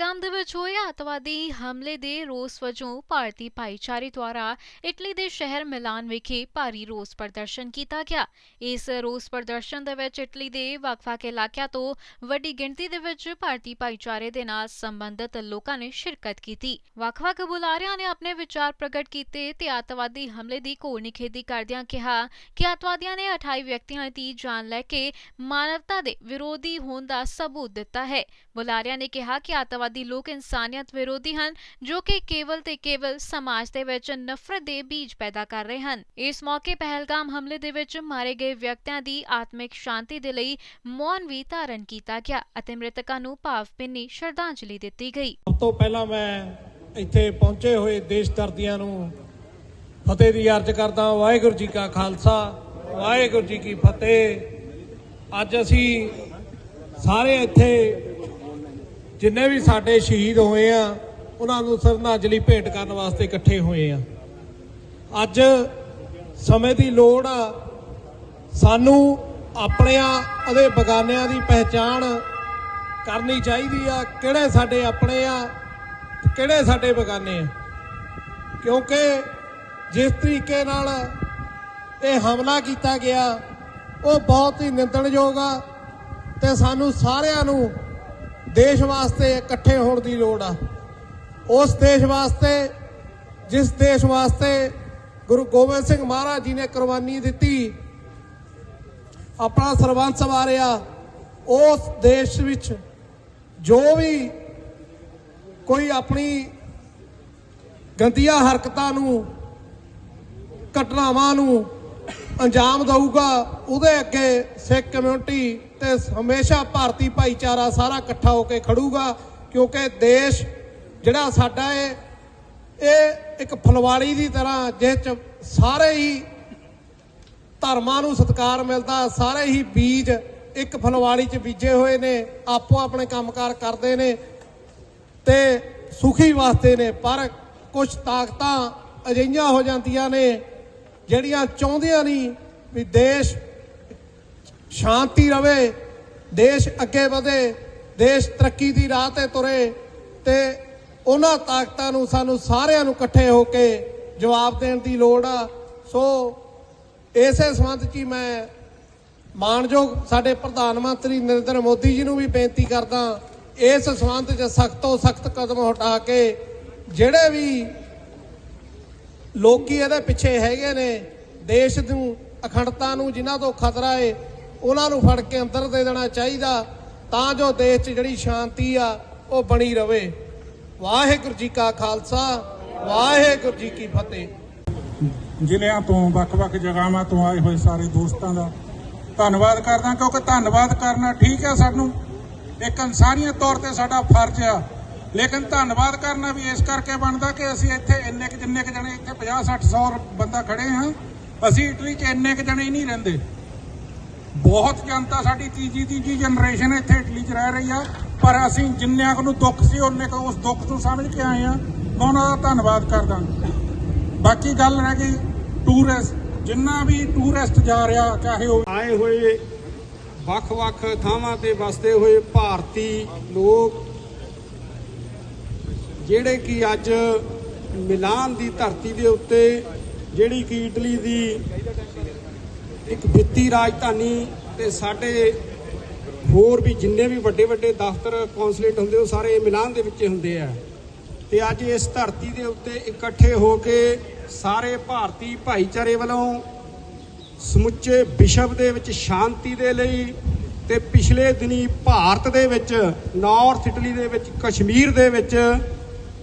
ਪਹਿਲਗਾਮ ਦੇ ਵਿੱਚ ਹੋਏ ਅੱਤਵਾਦੀ ਹਮਲੇ ਦੇ ਰੋਸ ਵਜੋਂ ਭਾਰਤੀ ਭਾਈਚਾਰੇ ਦੁਆਰਾ ਇਟਲੀ ਦੇ ਸ਼ਹਿਰ ਮਿਲਾਨ ਵਿਖੇ ਭਾਰੀ ਰੋਸ ਪ੍ਰਦਰਸ਼ਨ ਕੀਤਾ ਗਿਆ। ਇਸ ਰੋਸ ਪ੍ਰਦਰਸ਼ਨ ਦੇ ਵਿੱਚ ਇਟਲੀ ਦੇ ਵੱਖ-ਵੱਖ ਇਲਾਕਿਆਂ ਤੋਂ ਵੱਡੀ ਗਿਣਤੀ ਦੇ ਵਿੱਚ ਭਾਰਤੀ ਭਾਈਚਾਰੇ ਦੇ ਨਾਲ ਸੰਬੰਧਿਤ ਲੋਕਾਂ ਨੇ ਸ਼ਿਰਕਤ ਕੀਤੀ। ਵੱਖ-ਵੱਖ ਬੁਲਾਰਿਆਂ ਨੇ ਆਪਣੇ ਵਿਚਾਰ ਪ੍ਰਗਟ ਕੀਤੇ ਤੇ ਅੱਤਵਾਦੀ ਹਮਲੇ ਦੀ ਘੋਰ ਨਿਖੇਧੀ ਕਰਦਿਆਂ ਕਿਹਾ ਕਿ ਅੱਤਵਾਦੀਆਂ ਨੇ 28 ਵਿਅਕਤੀਆਂ ਦੀ ਜਾਨ ਲੈ ਕੇ ਮਾਨਵਤਾ ਦੇ ਵਿਰੋਧੀ ਹੋਣ ਦਾ ਸਬੂਤ ਦਿੱਤਾ ਹੈ। ਬੁਲਾਰਿਆਂ ਨੇ ਕਿਹਾ ਕਿ ਅੱਤਵਾਦੀ ਲੋਕ ਇਨਸਾਨੀਅਤ ਵਿਰੋਧੀ ਹਨ, ਜੋ ਕਿ ਕੇਵਲ ਤੇ ਕੇਵਲ ਸਮਾਜ ਦੇ ਵਿੱਚ ਨਫ਼ਰਤ ਦੇ ਬੀਜ ਪੈਦਾ ਕਰ ਰਹੇ ਹਨ। ਇਸ ਮੌਕੇ ਪਹਿਲਗਾਮ ਹਮਲੇ ਦੇ ਵਿੱਚ ਮਾਰੇ ਗਏ ਵਿਅਕਤੀਆਂ ਦੀ ਆਤਮਿਕ ਸ਼ਾਂਤੀ ਦੇ ਲਈ ਮੌਨ ਵੀ ਧਾਰਨ ਕੀਤਾ ਗਿਆ ਅਤੇ ਮ੍ਰਿਤਕਾਂ ਨੂੰ ਭਾਵਭਿੰਨੀ ਸ਼ਰਧਾਂਜਲੀ ਦਿੱਤੀ ਗਈ। ਸਭ ਤੋਂ ਪਹਿਲਾਂ ਮੈਂ ਇੱਥੇ ਪਹੁੰਚੇ ਹੋਏ ਦੇਸ਼ ਦਰਦੀਆਂ ਨੂੰ ਫਤਿਹ ਦੀ ਅਰਜ਼ ਕਰਦਾ ਵਾਹਿਗੁਰੂ ਜੀ ਕਾ ਖਾਲਸਾ, ਵਾਹਿਗੁਰੂ ਜੀ ਕੀ ਫਤਿਹ। ਅੱਜ ਅਸੀਂ ਸਾਰੇ ਇੱਥੇ ਜਿੰਨੇ ਵੀ ਸਾਡੇ ਸ਼ਹੀਦ ਹੋਏ ਆ, ਉਹਨਾਂ ਨੂੰ ਸ਼ਰਧਾਂਜਲੀ ਭੇਟ ਕਰਨ ਵਾਸਤੇ ਇਕੱਠੇ ਹੋਏ ਆ। ਅੱਜ ਸਮੇਂ ਦੀ ਲੋੜ ਆ, ਸਾਨੂੰ ਆਪਣਿਆਂ ਅਤੇ ਬਗਾਨਿਆਂ ਦੀ ਪਹਿਚਾਣ ਕਰਨੀ ਚਾਹੀਦੀ ਆ, ਕਿਹੜੇ ਸਾਡੇ ਆਪਣੇ ਆ ਤੇ ਕਿਹੜੇ ਸਾਡੇ ਬਗਾਨੇ ਆ। ਕਿਉਂਕਿ ਜਿਸ ਤਰੀਕੇ ਨਾਲ ਇਹ ਹਮਲਾ ਕੀਤਾ ਗਿਆ, ਉਹ ਬਹੁਤ ਹੀ ਨਿੰਦਣਯੋਗ ਆ ਤੇ ਸਾਨੂੰ ਸਾਰਿਆਂ ਨੂੰ ਦੇਸ਼ ਵਾਸਤੇ ਇਕੱਠੇ ਹੋਣ ਦੀ ਲੋੜ ਆ। ਉਸ ਦੇਸ਼ ਵਾਸਤੇ, ਜਿਸ ਦੇਸ਼ ਵਾਸਤੇ ਗੁਰੂ ਗੋਬਿੰਦ ਸਿੰਘ ਮਹਾਰਾਜ ਜੀ ਨੇ ਕੁਰਬਾਨੀ ਦਿੱਤੀ, ਆਪਣਾ ਸਰਬੰਸ ਵਾਰਿਆ ਉਸ ਦੇਸ਼ ਵਿੱਚ ਜੋ ਵੀ ਕੋਈ ਆਪਣੀ ਗੰਦੀਆਂ ਹਰਕਤਾਂ ਨੂੰ, ਘਟਨਾਵਾਂ ਨੂੰ ਅੰਜਾਮ ਦਊਗਾ, ਉਹਦੇ ਅੱਗੇ ਸਿੱਖ ਕਮਿਊਨਿਟੀ ਤੇ ਹਮੇਸ਼ਾ ਭਾਰਤੀ ਭਾਈਚਾਰਾ ਸਾਰਾ ਇਕੱਠਾ ਹੋ ਕੇ ਖੜੂਗਾ, ਕਿਉਂਕਿ ਦੇਸ਼ ਜਿਹੜਾ ਸਾਡਾ ਹੈ ਇਹ ਇੱਕ ਫੁਲਵਾੜੀ ਦੀ ਤਰ੍ਹਾਂ ਜਿਸ ਚ ਸਾਰੇ ਹੀ ਧਰਮਾਂ ਨੂੰ ਸਤਿਕਾਰ ਮਿਲਦਾ, ਸਾਰੇ ਹੀ ਬੀਜ ਇੱਕ ਫੁਲਵਾੜੀ 'ਚ ਬੀਜੇ ਹੋਏ ਨੇ, ਆਪੋ ਆਪਣੇ ਕੰਮਕਾਰ ਕਰਦੇ ਨੇ ਤੇ ਸੁਖੀ ਵਾਸਤੇ ਨੇ, ਪਰ ਕੁਝ ਤਾਕਤਾਂ ਅਜਿਹੀਆਂ ਹੋ ਜਾਂਦੀਆਂ ਨੇ ਜਿਹੜੀਆਂ ਚਾਹੁੰਦੀਆਂ ਨਹੀਂ ਵੀ ਦੇਸ਼ ਸ਼ਾਂਤੀ ਰਵੇ, ਦੇਸ਼ ਅੱਗੇ ਵਧੇ, ਦੇਸ਼ ਤਰੱਕੀ ਦੀ ਰਾਹ ਤੇ ਤੁਰੇ ਤੇ ਉਹਨਾਂ ਤਾਕਤਾਂ ਨੂੰ ਸਾਨੂੰ ਸਾਰਿਆਂ ਨੂੰ ਇਕੱਠੇ ਹੋ ਕੇ ਜਵਾਬ ਦੇਣ ਦੀ ਲੋੜ ਆ। ਸੋ ਇਸੇ ਸੰਬੰਧ 'ਚ ਹੀ ਮੈਂ ਮਾਨਯੋਗ ਸਾਡੇ ਪ੍ਰਧਾਨ ਮੰਤਰੀ ਨਰਿੰਦਰ ਮੋਦੀ ਜੀ ਨੂੰ ਵੀ ਬੇਨਤੀ ਕਰਦਾ, ਇਸ ਸੰਬੰਧ 'ਚ ਸਖਤ ਤੋਂ ਸਖਤ ਕਦਮ ਹਟਾ ਕੇ ਜਿਹੜੇ ਵੀ ਲੋਕੀ ਇਹਦੇ ਪਿੱਛੇ ਹੈਗੇ ਨੇ, ਦੇਸ਼ ਨੂੰ, ਅਖੰਡਤਾ ਨੂੰ ਜਿਨ੍ਹਾਂ ਤੋਂ ਖਤਰਾ ਏ, ਉਹਨਾਂ ਨੂੰ ਫੜ ਕੇ ਅੰਦਰ ਦੇ ਦੇਣਾ ਚਾਹੀਦਾ, ਤਾਂ ਜੋ ਦੇਸ਼ 'ਚ ਜਿਹੜੀ ਸ਼ਾਂਤੀ ਆ, ਉਹ ਬਣੀ ਰਵੇ। ਵਾਹਿਗੁਰੂ ਜੀ ਕਾ ਖਾਲਸਾ, ਵਾਹਿਗੁਰੂ ਜੀ ਕੀ ਫਤਿਹ। ਜ਼ਿਲ੍ਹਿਆਂ ਤੋਂ, ਵੱਖ-ਵੱਖ ਜਗ੍ਹਾਵਾਂ ਤੋਂ ਆਏ ਹੋਏ ਸਾਰੇ ਦੋਸਤਾਂ ਦਾ ਧੰਨਵਾਦ ਕਰਦਾ, ਕਿਉਂਕਿ ਧੰਨਵਾਦ ਕਰਨਾ ਠੀਕ ਹੈ ਸਾਨੂੰ ਇੱਕ ਇਨਸਾਨੀਅਤ ਤੌਰ ਤੇ ਸਾਡਾ ਫਰਜ਼ ਆ ਲੇਕਿਨ ਧੰਨਵਾਦ ਕਰਨਾ ਵੀ ਇਸ ਕਰਕੇ ਬਣਦਾ ਕਿ ਅਸੀਂ ਇੱਥੇ ਇੰਨੇ ਕੁ ਜਿੰਨੇ ਕੁ ਜਣੇ ਇੱਥੇ 50 60 100 ਬੰਦਾ ਖੜੇ ਹਾਂ। ਅਸੀਂ ਇਟਲੀ 'ਚ ਇੰਨੇ ਕੁ ਜਣੇ ਹੀ ਨਹੀਂ ਰਹਿੰਦੇ। ਬਹੁਤ ਜਨਤਾ ਸਾਡੀ ਤੀਜੀ ਤੀਜੀ ਜਨਰੇਸ਼ਨ ਇੱਥੇ ਇਟਲੀ 'ਚ ਰਹਿ ਰਹੀ ਆ। ਪਰ ਅਸੀਂ ਜਿੰਨਿਆਂ ਕੁ ਨੂੰ ਦੁੱਖ ਸੀ, ਉਹਨੇ ਕੁ ਉਸ ਦੁੱਖ ਨੂੰ ਸਮਝ ਕੇ ਆਏ ਆ ਮੈਂ ਉਹਨਾਂ ਦਾ ਧੰਨਵਾਦ ਕਰਦਾ। ਬਾਕੀ ਗੱਲ ਰਹਿ ਗਈ ਟੂਰਿਸਟ ਜਿੰਨਾ ਵੀ ਟੂਰਿਸਟ ਜਾ ਰਿਹਾ, ਚਾਹੇ ਉਹ ਆਏ ਹੋਏ ਵੱਖ-ਵੱਖ ਥਾਵਾਂ ਤੇ ਵਸਦੇ ਹੋਏ ਭਾਰਤੀ ਲੋਕ ਜਿਹੜੇ ਕਿ ਅੱਜ ਮਿਲਾਨ ਦੀ ਧਰਤੀ ਦੇ ਉੱਤੇ ਜਿਹੜੀ ਕਿ ਇਟਲੀ ਦੀ ਇੱਕ ਵਿੱਤੀ ਰਾਜਧਾਨੀ ਤੇ ਸਾਡੇ ਹੋਰ ਵੀ ਜਿੰਨੇ ਵੀ ਵੱਡੇ ਵੱਡੇ ਦਫ਼ਤਰ, ਕੌਂਸਲੇਟ ਹੁੰਦੇ, ਉਹ ਸਾਰੇ ਮਿਲਾਨ ਦੇ ਵਿੱਚ ਹੁੰਦੇ ਆ। ਤੇ ਅੱਜ ਇਸ ਧਰਤੀ ਦੇ ਉੱਤੇ ਇਕੱਠੇ ਹੋ ਕੇ ਸਾਰੇ ਭਾਰਤੀ ਭਾਈਚਾਰੇ ਵੱਲੋਂ ਸਮੁੱਚੇ ਵਿਸ਼ਵ ਦੇ ਵਿੱਚ ਸ਼ਾਂਤੀ ਦੇ ਲਈ ਤੇ ਪਿਛਲੇ ਦਿਨੀ ਭਾਰਤ ਦੇ ਵਿੱਚ ਨਾਰਥ ਇਟਲੀ ਦੇ ਵਿੱਚ ਕਸ਼ਮੀਰ ਦੇ ਵਿੱਚ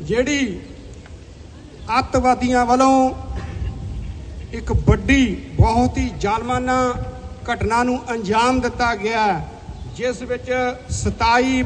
ਜਿਹੜੀ ਅੱਤਵਾਦੀਆਂ ਵੱਲੋਂ ਇੱਕ ਵੱਡੀ, ਬਹੁਤ ਹੀ ਜ਼ਾਲਮਾਨਾ ਘਟਨਾ ਨੂੰ ਅੰਜਾਮ ਦਿੱਤਾ ਗਿਆ ਜਿਸ ਵਿੱਚ 27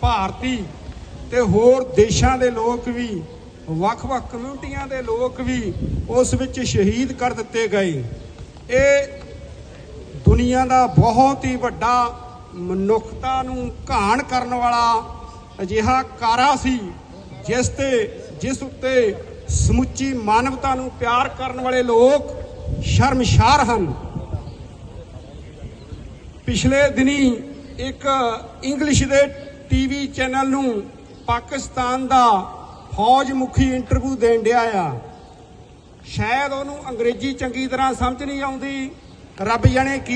ਭਾਰਤੀ ਤੇ ਹੋਰ ਦੇਸ਼ਾਂ ਦੇ ਲੋਕ ਵੀ, ਵੱਖ-ਵੱਖ ਕਮਿਊਨਿਟੀਆਂ ਦੇ ਲੋਕ ਵੀ ਉਸ ਵਿੱਚ ਸ਼ਹੀਦ ਕਰ ਦਿੱਤੇ ਗਏ। ਇਹ ਦੁਨੀਆ ਦਾ ਬਹੁਤ ਹੀ ਵੱਡਾ ਮਨੁੱਖਤਾ ਨੂੰ ਘਾਣ ਕਰਨ ਵਾਲਾ ਅਜਿਹਾ ਕਾਰਾ ਸੀ ਜਿਸ ਤੇ, ਜਿਸ ਉੱਤੇ ਸਮੁੱਚੀ ਮਾਨਵਤਾ ਨੂੰ ਪਿਆਰ ਕਰਨ ਵਾਲੇ ਲੋਕ ਸ਼ਰਮਸ਼ਾਰ ਹਨ। ਪਿਛਲੇ ਦਿਨੀ ਇੱਕ ਇੰਗਲਿਸ਼ ਦੇ ਟੀਵੀ ਚੈਨਲ ਨੂੰ ਪਾਕਿਸਤਾਨ ਦਾ ਫੌਜ ਮੁਖੀ ਇੰਟਰਵਿਊ ਦੇਣ ਡਿਆ ਆ। ਸ਼ਾਇਦ ਉਹਨੂੰ ਅੰਗਰੇਜ਼ੀ ਚੰਗੀ ਤਰ੍ਹਾਂ ਸਮਝ ਨਹੀਂ ਆਉਂਦੀ। ਰੱਬ ਜਾਣੇ ਕੀ